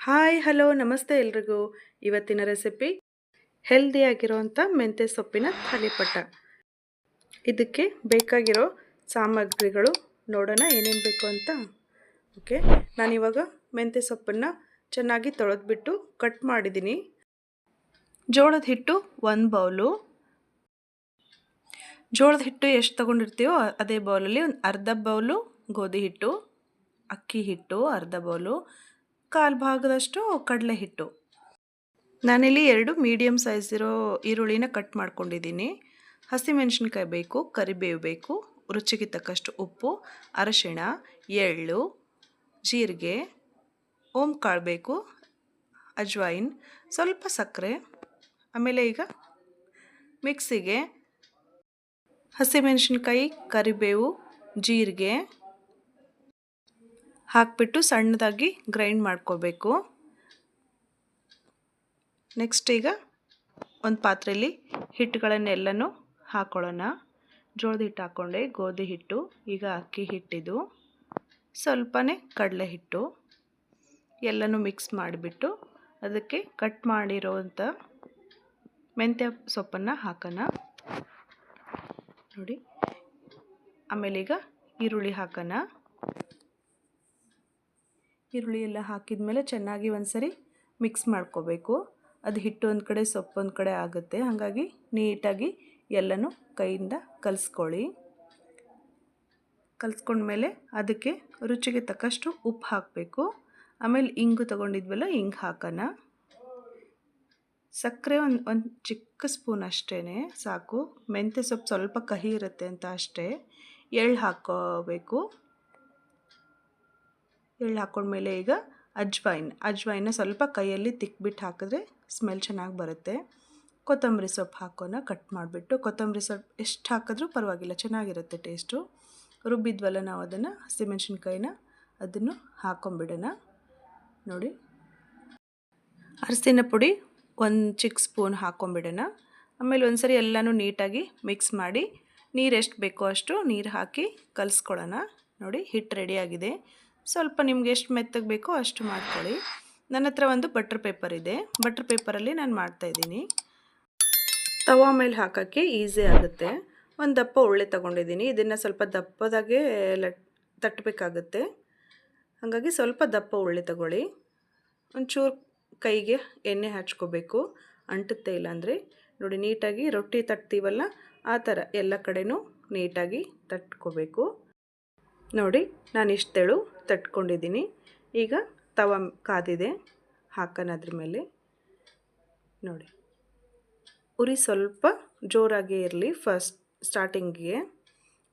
Hi, hello, ನಮಸ್ತೆ ಎಲ್ರಿಗೂ. ಇವತ್ತಿನ ರೆಸಿಪಿ ಹೆಲ್ದಿಯಾಗಿರೋವಂಥ ಮೆಂತ್ಯ ಸೊಪ್ಪಿನ ಥಾಲಿಪಟ್ಟ ಇದಕ್ಕೆ ಬೇಕಾಗಿರೋ ಸಾಮಗ್ರಿಗಳು ನೋಡೋಣ ಏನೇನು ಬೇಕು ಅಂತ. ಓಕೆ, ನಾನಿವಾಗ ಮೆಂತ್ಯ ಸೊಪ್ಪನ್ನು ಚೆನ್ನಾಗಿ ತೊಳೆದ್ಬಿಟ್ಟು ಕಟ್ ಮಾಡಿದ್ದೀನಿ. ಜೋಳದ ಹಿಟ್ಟು ಒಂದು ಬೌಲು. ಜೋಳದ ಹಿಟ್ಟು ಎಷ್ಟು ತೊಗೊಂಡಿರ್ತೀವೋ ಅದೇ ಬೌಲಲ್ಲಿ ಒಂದು ಅರ್ಧ ಬೌಲು ಗೋಧಿ ಹಿಟ್ಟು, ಅಕ್ಕಿ ಹಿಟ್ಟು ಅರ್ಧ ಬೌಲು. ಕಾಲು ಭಾಗದಷ್ಟು ಕಡಲೆ ಹಿಟ್ಟು. ನಾನಿಲ್ಲಿ ಎರಡು ಮೀಡಿಯಮ್ ಸೈಜ್ ಇರೋ ಈರುಳ್ಳಿನ ಕಟ್ ಮಾಡ್ಕೊಂಡಿದ್ದೀನಿ. ಹಸಿಮೆಣಸಿನ್ಕಾಯಿ ಬೇಕು, ಕರಿಬೇವು ಬೇಕು, ರುಚಿಗೆ ತಕ್ಕಷ್ಟು ಉಪ್ಪು, ಅರಶಿಣ, ಎಳ್ಳು, ಜೀರಿಗೆ ಓಂ ಕಾಳು ಬೇಕು, ಅಜ್ವಾಯಿನ್, ಸ್ವಲ್ಪ ಸಕ್ಕರೆ, ಆಮೇಲೆ ಈಗ ಮಿಕ್ಸಿಗೆ ಹಸಿಮೆಣಸಿನ್ಕಾಯಿ ಕರಿಬೇವು, ಜೀರಿಗೆ ಹಾಕಿಬಿಟ್ಟು ಸಣ್ಣದಾಗಿ ಗ್ರೈಂಡ್ ಮಾಡ್ಕೋಬೇಕು. ನೆಕ್ಸ್ಟ್ ಈಗ ಒಂದು ಪಾತ್ರೆಯಲ್ಲಿ ಹಿಟ್ಟುಗಳನ್ನೆಲ್ಲನೂ ಹಾಕೊಳ್ಳೋಣ. ಜೋಳದ ಹಿಟ್ಟು ಹಾಕ್ಕೊಂಡೆ ಗೋಧಿ ಹಿಟ್ಟು, ಈಗ ಅಕ್ಕಿ ಹಿಟ್ಟಿದು ಸ್ವಲ್ಪನೇ ಕಡಲೆ ಹಿಟ್ಟು. ಎಲ್ಲನೂ ಮಿಕ್ಸ್ ಮಾಡಿಬಿಟ್ಟು ಅದಕ್ಕೆ ಕಟ್ ಮಾಡಿರೋವಂಥ ಮೆಂತ್ಯ ಸೊಪ್ಪನ್ನು ಹಾಕೋಣ. ನೋಡಿ, ಆಮೇಲೆ ಈಗ ಈರುಳ್ಳಿ ಹಾಕೋಣ. ಈರುಳ್ಳಿ ಎಲ್ಲ ಹಾಕಿದ ಮೇಲೆ ಚೆನ್ನಾಗಿ ಒಂದ್ಸರಿ ಮಿಕ್ಸ್ ಮಾಡ್ಕೋಬೇಕು. ಅದು ಹಿಟ್ಟು ಒಂದು ಕಡೆ, ಸೊಪ್ಪು ಒಂದು ಕಡೆ ಆಗುತ್ತೆ. ಹಾಗಾಗಿ ನೀಟಾಗಿ ಎಲ್ಲನೂ ಕೈಯಿಂದ ಕಲಿಸ್ಕೊಳ್ಳಿ. ಕಲಿಸ್ಕೊಂಡ್ಮೇಲೆ ಅದಕ್ಕೆ ರುಚಿಗೆ ತಕ್ಕಷ್ಟು ಉಪ್ಪು ಹಾಕಬೇಕು. ಆಮೇಲೆ ಇಂಗು ತೊಗೊಂಡಿದ್ವಲ್ಲ, ಇಂಗು ಹಾಕೋಣ. ಸಕ್ಕರೆ ಒಂದು ಒಂದು ಚಿಕ್ಕ ಸ್ಪೂನ್ ಅಷ್ಟೇ ಸಾಕು. ಮೆಂತ್ಯ ಸೊಪ್ಪು ಸ್ವಲ್ಪ ಕಹಿ ಇರುತ್ತೆ ಅಂತ ಅಷ್ಟೇ. ಎಳ್ಳು ಹಾಕ್ಕೋಬೇಕು. ಎಳ್ಳು ಹಾಕ್ಕೊಂಡ್ಮೇಲೆ ಈಗ ಅಜ್ವಾಯಿನ್. ಅಜ್ವಾಯಿನ ಸ್ವಲ್ಪ ಕೈಯಲ್ಲಿ ತಿಕ್ಬಿಟ್ಟು ಹಾಕಿದ್ರೆ ಸ್ಮೆಲ್ ಚೆನ್ನಾಗಿ ಬರುತ್ತೆ. ಕೊತ್ತಂಬರಿ ಸೊಪ್ಪು ಹಾಕೋಣ ಕಟ್ ಮಾಡಿಬಿಟ್ಟು ಕೊತ್ತಂಬರಿ ಸೊಪ್ಪು ಎಷ್ಟು ಹಾಕಿದ್ರೂ ಪರವಾಗಿಲ್ಲ, ಚೆನ್ನಾಗಿರುತ್ತೆ ಟೇಸ್ಟು. ರುಬ್ಬಿದ್ವಲ್ಲ ನಾವು ಅದನ್ನು, ಹಸಿಮೆಣ್ಸಿನ್ಕಾಯಿನ ಅದನ್ನು ಹಾಕೊಂಬಿಡೋಣ. ನೋಡಿ. ಅರಸಿನ ಪುಡಿ ಒಂದು ಚಿಕ್ಕ ಸ್ಪೂನ್ ಹಾಕೊಂಬಿಡೋಣ. ಆಮೇಲೆ ಒಂದು ಸರಿ ಎಲ್ಲನೂ ನೀಟಾಗಿ ಮಿಕ್ಸ್ ಮಾಡಿ ನೀರು ಎಷ್ಟು ಬೇಕೋ ಅಷ್ಟು ನೀರು ಹಾಕಿ ಕಲಿಸ್ಕೊಳ್ಳೋಣ. ನೋಡಿ, ಹಿಟ್ಟು ರೆಡಿಯಾಗಿದೆ ಸ್ವಲ್ಪ ನಿಮ್ಗೆ ಎಷ್ಟು ಮೆತ್ತಗೆ ಬೇಕೋ ಅಷ್ಟು ಮಾಡ್ಕೊಳ್ಳಿ. ನನ್ನ ಹತ್ರ ಒಂದು ಬಟರ್ ಪೇಪರ್ ಇದೆ. ಬಟರ್ ಪೇಪರಲ್ಲಿ ನಾನು ಮಾಡ್ತಾಯಿದ್ದೀನಿ ತವಾ ಮೇಲೆ ಹಾಕೋಕ್ಕೆ ಈಸಿ ಆಗುತ್ತೆ. ಒಂದು ದಪ್ಪ ಒಳ್ಳೆ ತೊಗೊಂಡಿದ್ದೀನಿ. ಇದನ್ನು ಸ್ವಲ್ಪ ದಪ್ಪದಾಗೆ ಲಟ್ ತಟ್ಟಬೇಕಾಗುತ್ತೆ ಹಾಗಾಗಿ ಸ್ವಲ್ಪ ದಪ್ಪ ಒಳ್ಳೆ ತಗೊಳ್ಳಿ. ಒಂಚೂರು ಕೈಗೆ ಎಣ್ಣೆ ಹಚ್ಕೋಬೇಕು. ಅಂಟುತ್ತೆ ಇಲ್ಲಾಂದರೆ. ನೋಡಿ, ನೀಟಾಗಿ ರೊಟ್ಟಿ ತಟ್ತೀವಲ್ಲ, ಆ ಥರ ಎಲ್ಲ ಕಡೆಯೂ ನೀಟಾಗಿ ತಟ್ಕೋಬೇಕು. ನೋಡಿ, ನಾನು ಇಷ್ಟೇಳು. ತಟ್ಕೊಂಡಿದ್ದೀನಿ. ಈಗ ತವ ಕಾದಿದೆ. ಹಾಕೋಣ ಅದ್ರ ಮೇಲೆ. ನೋಡಿ. ಉರಿ ಸ್ವಲ್ಪ ಜೋರಾಗಿ ಇರಲಿ ಫಸ್ಟ್ ಸ್ಟಾರ್ಟಿಂಗಿಗೆ.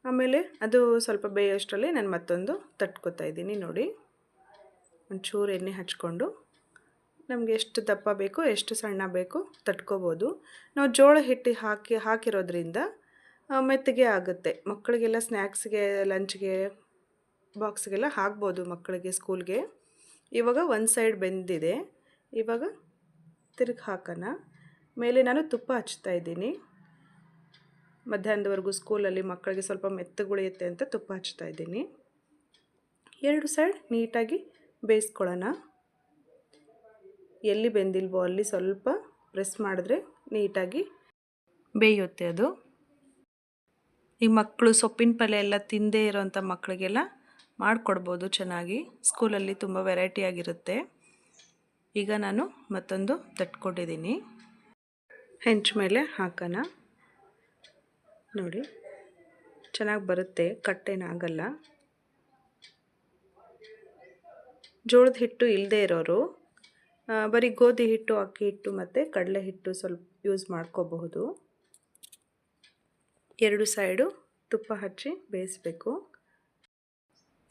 ಆಮೇಲೆ ಅದು ಸ್ವಲ್ಪ ಬೇಯೋಷ್ಟರಲ್ಲಿ ನಾನು ಮತ್ತೊಂದು ತಟ್ಕೊತಾ ಇದ್ದೀನಿ ನೋಡಿ. ಒಂಚೂರು ಎಣ್ಣೆ ಹಚ್ಕೊಂಡು. ನಮಗೆ ಎಷ್ಟು ದಪ್ಪ ಬೇಕು ಎಷ್ಟು ಸಣ್ಣ ಬೇಕು ತಟ್ಕೋಬೋದು. ನಾವು ಜೋಳ ಹಿಟ್ಟು ಹಾಕಿ ಹಾಕಿರೋದ್ರಿಂದ ಮೆತ್ತಗೆ ಆಗುತ್ತೆ. ಮಕ್ಕಳಿಗೆಲ್ಲ ಸ್ನ್ಯಾಕ್ಸ್ಗೆ ಲಂಚ್ಗೆ ಬಾಕ್ಸ್ಗೆಲ್ಲ ಹಾಕ್ಬೋದು ಮಕ್ಕಳಿಗೆ ಸ್ಕೂಲ್ಗೆ. ಇವಾಗ ಒಂದು ಸೈಡ್ ಬೆಂದಿದೆ. ಇವಾಗ ತಿರುಗಿ ಹಾಕೋಣ. ಮೇಲೆ ನಾನು ತುಪ್ಪ ಹಚ್ತಾ ಇದ್ದೀನಿ. ಮಧ್ಯಾಹ್ನದವರೆಗೂ ಸ್ಕೂಲಲ್ಲಿ ಮಕ್ಕಳಿಗೆ ಸ್ವಲ್ಪ ಮೆತ್ತಗುಳಿಯುತ್ತೆ ಅಂತ ತುಪ್ಪ ಹಚ್ತಾ ಇದ್ದೀನಿ. ಎರಡು ಸೈಡ್ ನೀಟಾಗಿ ಬೇಯಿಸ್ಕೊಳ್ಳೋಣ. ಎಲ್ಲಿ ಬೆಂದಿಲ್ವೋ ಅಲ್ಲಿ ಸ್ವಲ್ಪ ಪ್ರೆಸ್ ಮಾಡಿದ್ರೆ ನೀಟಾಗಿ ಬೇಯುತ್ತೆ ಅದು. ಈ ಮಕ್ಕಳು ಸೊಪ್ಪಿನ ಪಲ್ಯ ಎಲ್ಲ ತಿಂದೇ ಇರೋವಂಥ ಮಕ್ಕಳಿಗೆಲ್ಲ ಮಾಡಿಕೊಡ್ಬೋದು ಚೆನ್ನಾಗಿ. ಸ್ಕೂಲಲ್ಲಿ ತುಂಬ ವೆರೈಟಿ ಆಗಿರುತ್ತೆ. ಈಗ ನಾನು ಮತ್ತೊಂದು ತಟ್ಕೊಂಡಿದ್ದೀನಿ. ಹೆಂಚು ಮೇಲೆ ಹಾಕೋಣ. ನೋಡಿ, ಚೆನ್ನಾಗಿ ಬರುತ್ತೆ ಕಟ್ಟೇನಾಗಲ್ಲ ಜೋಳದ ಹಿಟ್ಟು ಇಲ್ಲದೆ ಇರೋರು ಬರೀ ಗೋಧಿ ಹಿಟ್ಟು, ಅಕ್ಕಿ ಹಿಟ್ಟು ಮತ್ತು ಕಡಲೆ ಹಿಟ್ಟು ಸ್ವಲ್ಪ ಯೂಸ್ ಮಾಡ್ಕೋಬಹುದು. ಎರಡು ಸೈಡು ತುಪ್ಪ ಹಚ್ಚಿ ಬೇಯಿಸ್ಬೇಕು.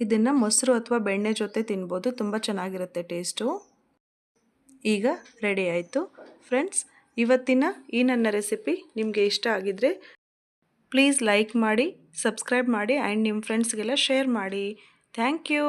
ಇದನ್ನು ಮೊಸರು ಅಥವಾ ಬೆಣ್ಣೆ ಜೊತೆ ತಿನ್ಬೋದು. ತುಂಬ ಚೆನ್ನಾಗಿರುತ್ತೆ ಟೇಸ್ಟು. ಈಗ ರೆಡಿ ಆಯಿತು. ಫ್ರೆಂಡ್ಸ್ ಇವತ್ತಿನ ಈ ನನ್ನ ರೆಸಿಪಿ ನಿಮಗೆ ಇಷ್ಟ ಆಗಿದರೆ ಪ್ಲೀಸ್ ಲೈಕ್ ಮಾಡಿ ಸಬ್ಸ್ಕ್ರೈಬ್ ಮಾಡಿ ಆ್ಯಂಡ್ ನಿಮ್ಮ ಫ್ರೆಂಡ್ಸ್ಗೆಲ್ಲ ಶೇರ್ ಮಾಡಿ. Thank you